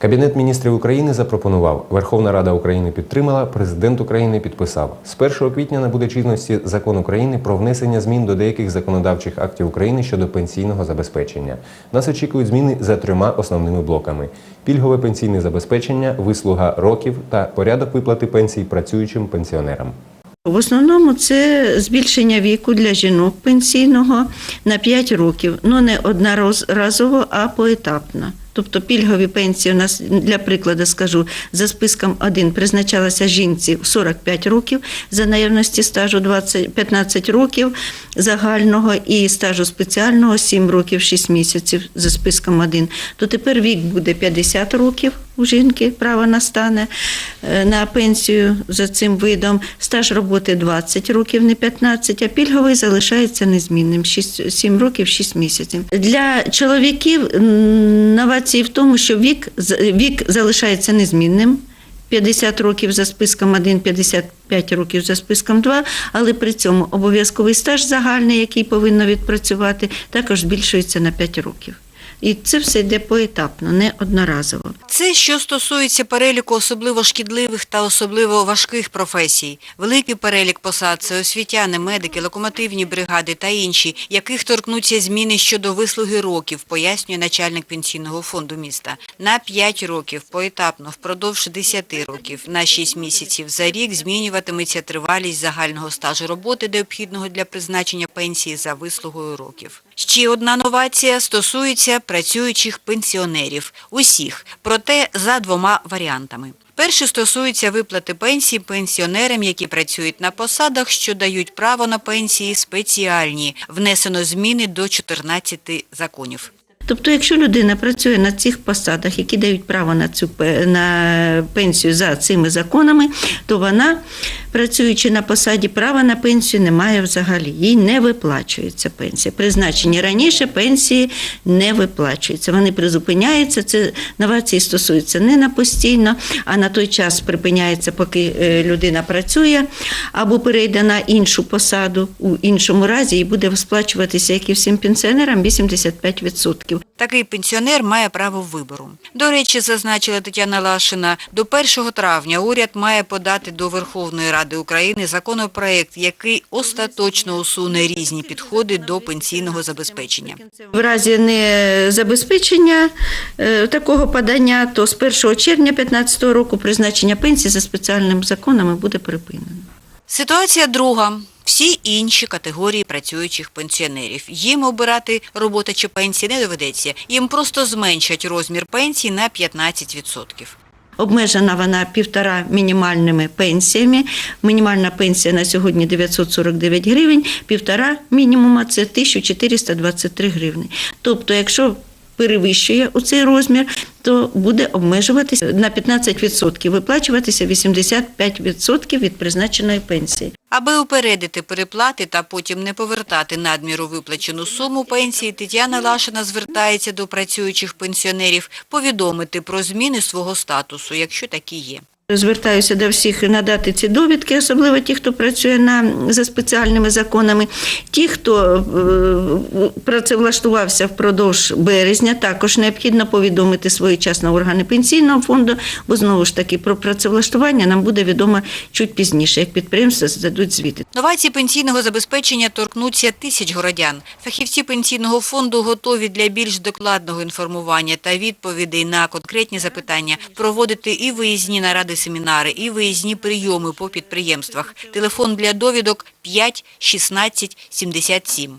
Кабінет міністрів України запропонував, Верховна Рада України підтримала, президент України підписав. З 1 квітня набуде чинності закон України про внесення змін до деяких законодавчих актів України щодо пенсійного забезпечення. Нас очікують зміни за трьома основними блоками: пільгове пенсійне забезпечення, вислуга років та порядок виплати пенсій працюючим пенсіонерам. В основному це збільшення віку для жінок пенсійного на 5 років, ну не одноразово, а поетапно. Тобто пільгові пенсії у нас для прикладу скажу за списком 1 призначалася жінці 45 років за наявності стажу 20, 15 років загального і стажу спеціального 7 років 6 місяців за списком 1. То тепер вік буде 50 років у жінки право настане на пенсію за цим видом. Стаж роботи 20 років, не 15, а пільговий залишається незмінним 6, 7 років 6 місяців. Для чоловіків новації в тому, що вік, вік залишається незмінним. 50 років за списком 1, 55 років за списком 2, але при цьому обов'язковий стаж загальний, який повинно відпрацювати, також збільшується на 5 років. І це все йде поетапно, не одноразово. Це що стосується переліку особливо шкідливих та особливо важких професій. Великий перелік посад – це освітяни, медики, локомотивні бригади та інші, яких торкнуться зміни щодо вислуги років, пояснює начальник пенсійного фонду міста. На 5 років поетапно впродовж 10 років на 6 місяців за рік змінюватиметься тривалість загального стажу роботи, необхідного для призначення пенсії за вислугою років. Ще одна новація стосується працюючих пенсіонерів. Усіх, проте за двома варіантами. Перший стосується виплати пенсій пенсіонерам, які працюють на посадах, що дають право на пенсії спеціальні. Внесено зміни до 14 законів. Тобто, якщо людина працює на цих посадах, які дають право на цю на пенсію за цими законами, то вона, працюючи на посаді, права на пенсію не має взагалі. Їй не виплачується пенсія. Призначені раніше пенсії не виплачуються. Вони призупиняються. Це новації стосуються не на постійно, а на той час припиняється, поки е, людина працює, або перейде на іншу посаду. У іншому разі і буде сплачуватися, як і всім пенсіонерам, 85%. Такий пенсіонер має право вибору. До речі, зазначила Тетяна Лашина, до 1 травня уряд має подати до Верховної Ради України законопроект, який остаточно усуне різні підходи до пенсійного забезпечення. В разі незабезпечення е, такого подання, то з 1 червня 2015 року призначення пенсії за спеціальними законами буде припинено. Ситуація друга. Всі інші категорії працюючих пенсіонерів. Їм обирати робота чи пенсії не доведеться. Їм просто зменшать розмір пенсії на 15%. Обмежена вона півтора мінімальними пенсіями. Мінімальна пенсія на сьогодні 949 гривень, півтора мінімума це 1423 гривні. Тобто, якщо перевищує у цей розмір, то буде обмежуватися на 15%, виплачуватися 85% від призначеної пенсії. Аби упередити переплати та потім не повертати надміру виплачену суму пенсії, Тетяна Лашина звертається до працюючих пенсіонерів повідомити про зміни свого статусу, якщо такі є. Звертаюся до всіх надати ці довідки, особливо ті, хто працює на за спеціальними законами. Ті, хто е, працевлаштувався впродовж березня, також необхідно повідомити своєчасно органи пенсійного фонду, бо знову ж таки про працевлаштування нам буде відомо чуть пізніше, як підприємства здадуть звіти. Новації пенсійного забезпечення торкнуться тисяч городян. Фахівці пенсійного фонду готові для більш докладного інформування та відповідей на конкретні запитання проводити і виїзні наради семінари, і виїзні прийоми по підприємствах. Телефон для довідок 5 16 77.